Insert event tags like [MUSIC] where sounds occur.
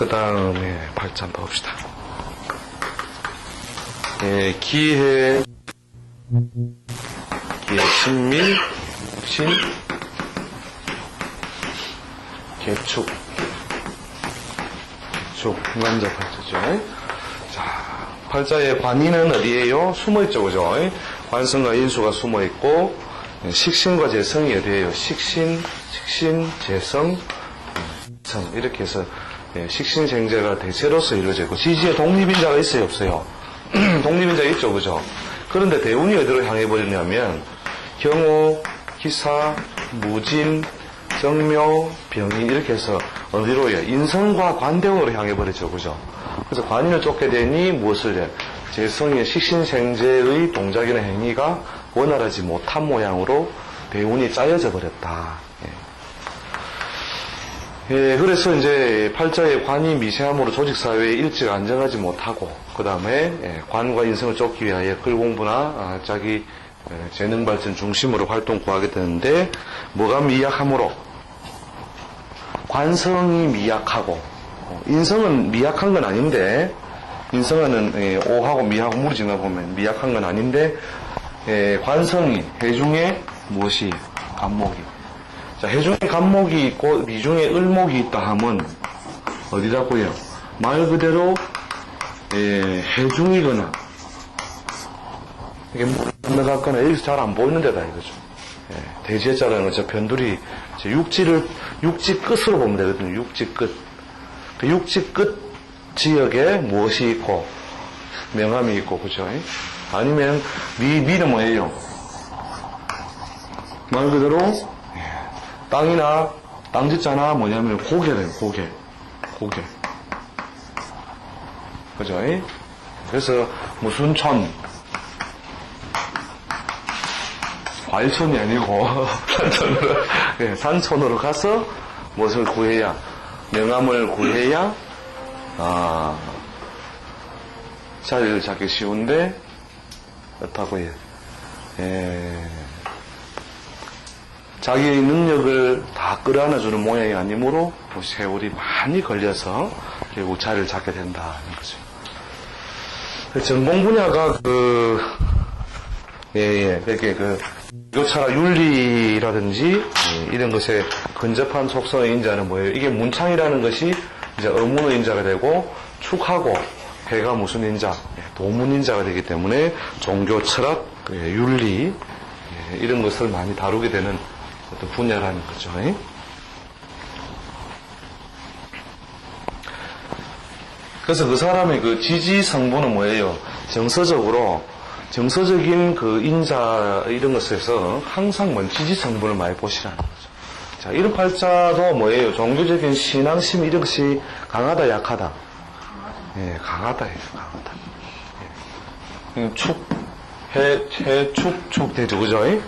그 다음에 팔자 한번 봅시다. 예, 기해, 기해, 신밀, 신, 개축, 축, 남자 팔자죠. 자, 팔자의 관이는 어디에요? 숨어있죠, 그죠? 관성과 인수가 숨어있고, 예, 식신과 재성이 어디에요? 식신, 식신, 재성, 성 이렇게 해서 예, 식신생제가 대체로서 이루어져 있고 지지에 독립인자가 있어요 없어요? [CLEARS THROAT] 독립인자 있죠 그죠? 그런데 대운이 어디로 향해 버리냐면 경호 기사 무진 정묘 병인 이렇게 해서 어디로요 인성과 관대원으로 향해 버리죠 그죠? 그래서 관인을 쫓게 되니 무엇을 해? 재성의 식신생제의 동작이나 행위가 원활하지 못한 모양으로 대운이 짜여져 버렸다 예. 예, 그래서 이제 팔자의 관이 미세함으로 조직 사회에 일찍 안정하지 못하고, 그 다음에 관과 인성을 쫓기 위하여 글 공부나 아, 자기 예, 재능 발전 중심으로 활동 구하게 되는데, 뭐가 미약함으로? 관성이 미약하고, 어, 인성은 미약한 건 아닌데, 인성은 예, 오하고 미하고 무리지나 보면 미약한 건 아닌데, 예, 관성이 해중에 무엇이? 간목이. 자, 해중에 간목이 있고 미중에 을목이 있다 하면 어디라고요? 말 그대로 예, 해중이거나 이게 건너갔거나 여기서 잘 안 보이는 데다 이거죠. 예, 대지해자라는 건저 변두리 저 육지를 육지 끝으로 보면 되거든요. 육지 끝. 그 육지 끝 지역에 무엇이 있고 명함이 있고 그죠? 아니면 미 미는 뭐예요? 말 그대로 땅이나 땅짓자나 뭐냐면 고개래요 고개 고개 그죠? 그래서 무슨 천 과일천이 아니고 산천으로 [LAUGHS] 예, 산천으로 가서 무엇을 구해야 명함을 구해야 아 자리를 잡기 쉬운데 어떻다고 요? 예. 자기의 능력을 다 끌어안아주는 모양이 아니므로 뭐 세월이 많이 걸려서 결국 자리를 잡게 된다는 거죠. 그 전공 분야가 그, 예, 예, 이렇게 그, 교차라 윤리라든지 예, 이런 것에 근접한 속성의 인자는 뭐예요? 이게 문창이라는 것이 이제 어문의 인자가 되고 축하고 해가 무슨 인자? 예, 도문 인자가 되기 때문에 종교, 철학, 예, 윤리 예, 이런 것을 많이 다루게 되는 어떤 분야라는 거죠. 예? 그래서 그 사람의 그 지지 성분은 뭐예요? 정서적으로 정서적인 그 인자 이런 것에서 항상 뭔 지지 성분을 많이 보시라는 거죠. 자, 이런 팔자도 뭐예요? 종교적인 신앙심 이런 것이 강하다, 약하다? 예, 강하다, 예, 강하다. 예. 축, 해, 해, 축, 축 되죠, 그죠? 예?